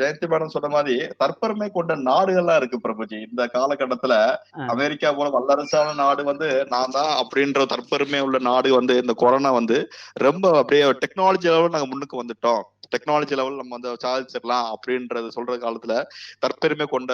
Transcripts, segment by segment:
Jayanthi madam சொன்ன மாதிரி தற்பெருமை கொண்ட நாடுகள்லாம் இருக்கு பிரபுஜி. இந்த காலகட்டத்துல. அமெரிக்கா போல வல்லரசான நாடு வந்து நான் தான் அப்படின்ற தற்பெருமை உள்ள நாடு வந்து இந்த கொரோனா வந்து ரொம்ப அப்படியே டெக்னாலஜி லெவல் நாங்க முன்னுக்கு வந்துட்டோம். டெக்னாலஜி லெவல் நம்ம வந்து சாதிச்சிடலாம் அப்படின்றது சொல்ற காலத்துல தற்பெருமை கொண்ட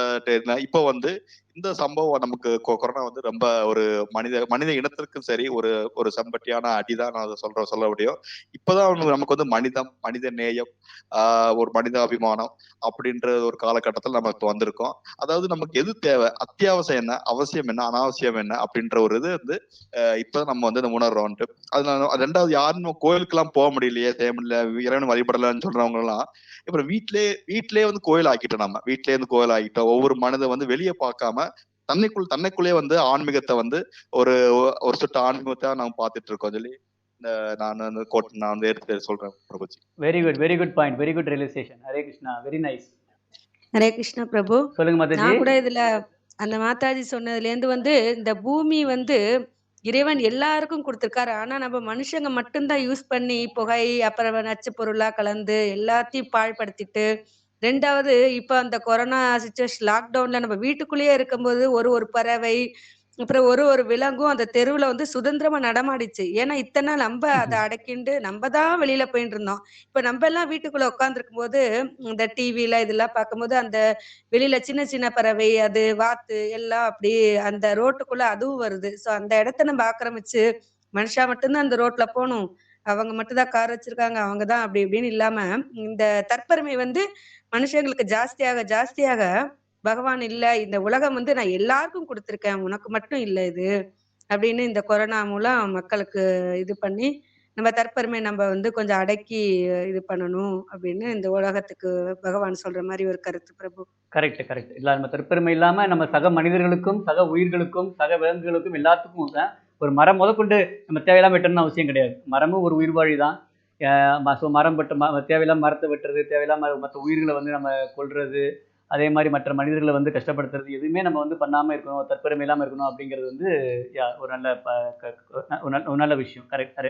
இப்போ வந்து இந்த சம்பவம் நமக்கு கொ- கொரோனா வந்து ரொம்ப ஒரு மனித மனித இனத்திற்கும் சரி ஒரு ஒரு சம்பட்டியான அடிதான் நான் அதை சொல்ற சொல்ல முடியும். இப்பதான் நமக்கு வந்து மனிதம் மனித நேயம் ஆஹ் ஒரு மனித அபிமானம் அப்படின்ற ஒரு காலகட்டத்தில் நம்ம இப்போ வந்திருக்கோம். அதாவது நமக்கு எது தேவை அத்தியாவசியம் என்ன அவசியம் என்ன அனாவசியம் என்ன அப்படின்ற ஒரு இது வந்து அஹ் இப்பதான் நம்ம வந்து உணர்றோம்ட்டு அதனால ரெண்டாவது யாரும் கோயிலுக்கெல்லாம் போக முடியலையே செய்ய முடியல இறைவன் வழிபடலன்னு சொல்றவங்க எல்லாம் அப்புறம் வீட்லயே வீட்லயே வந்து கோயில் ஆக்கிட்டோம் நம்ம. வீட்லயே வந்து கோயில் ஆக்கிட்டோம் ஒவ்வொரு மனித வந்து வெளியே பார்க்காம தன்னைக்குள் தன்னைக்குள்ளே வந்து ஆன்மீகத்தை வந்து ஒரு ஒரு சுட்ட ஆன்மீகத்தை நம்ம பார்த்துட்டு இருக்கோம் சொல்லி நான் கோட் நான் வந்து எடுத்து சொல்றேன் Prabhuji. Very good very good point very good realisation Hare Krishna very nice Hare Krishna Prabhu சொல்லுங்க மாதாஜி நான் கூட இதுல அந்த மாதாஜி சொன்னதுல இருந்து வந்து இந்த பூமி வந்து இறைவன் எல்லாருக்கும் கொடுத்திருக்காரு. ஆனா நம்ம மனுஷங்க மட்டும்தான் யூஸ் பண்ணி புகை அப்புறம் நச்சு பொருளா கலந்து எல்லாத்தையும் பாழ்படுத்திட்டு ரெண்டாவது இப்ப அந்த கொரோனா சுச்சுவேஷன் லாக்டவுன்ல நம்ம வீட்டுக்குள்ளேயே இருக்கும்போது ஒரு ஒரு பறவை அப்புறம் ஒரு ஒரு விலங்கும் அந்த தெருவுல வந்து சுதந்திரமா நடமாடிச்சு. ஏன்னா இத்தனை நாள் நம்ம அதை அடக்கிண்டு நம்ம தான் வெளியில போயிட்டு இருந்தோம். இப்ப நம்ம எல்லாம் வீட்டுக்குள்ள உட்காந்துருக்கும் போது இந்த டிவில இதெல்லாம் பார்க்கும்போது அந்த வெளியில சின்ன சின்ன பறவை அது வாத்து எல்லாம் அப்படி அந்த ரோட்டுக்குள்ள அதுவும் வருது. சோ அந்த இடத்த நம்ம ஆக்கிரமிச்சு மனுஷா மட்டும்தான் அந்த ரோட்ல போகணும். அவங்க மட்டும்தான் கார் வச்சிருக்காங்க அவங்க தான் அப்படி இப்படின்னு இல்லாம இந்த தற்பெருமை வந்து மனுஷங்களுக்கு ஜாஸ்தியாக ஜாஸ்தியாக பகவான் இல்ல இந்த உலகம் வந்து நான் எல்லாருக்கும் கொடுத்துருக்கேன் உனக்கு மட்டும் இல்ல இது அப்படின்னு இந்த கொரோனா மூலம் மக்களுக்கு இது பண்ணி நம்ம தற்பெருமை நம்ம வந்து கொஞ்சம் அடக்கி இது பண்ணணும் அப்படின்னு இந்த உலகத்துக்கு பகவான் சொல்ற மாதிரி ஒரு கருத்து பிரபு. கரெக்ட் கரெக்ட் இல்ல நம்ம தற்பெருமை இல்லாம நம்ம சக மனிதர்களுக்கும் சக உயிர்களுக்கும் சக விலங்குகளுக்கும் எல்லாத்துக்கும் தான் ஒரு மரம் முதற்கொண்டு நம்ம தேவையில்லாமல் வெட்டணும்னு அவசியம் கிடையாது. மரமும் ஒரு உயிர் வாழி தான். ம- மரம் வெட்ட ம தேவையில்லாம மரத்தை வெட்டுறது தேவையில்லாமல் மற்ற உயிர்களை வந்து நம்ம கொள்வது அதே மாதிரி மற்ற மனிதர்களை வந்து கஷ்டப்படுத்துறது எதுவுமே நம்ம வந்து பண்ணாமல் இருக்கணும் தற்பெருமை இல்லாமல் இருக்கணும் அப்படிங்கிறது வந்து யா ஒரு நல்ல ப- க- ஒரு நல்ல- ஒரு நல்ல விஷயம். கரெக்ட்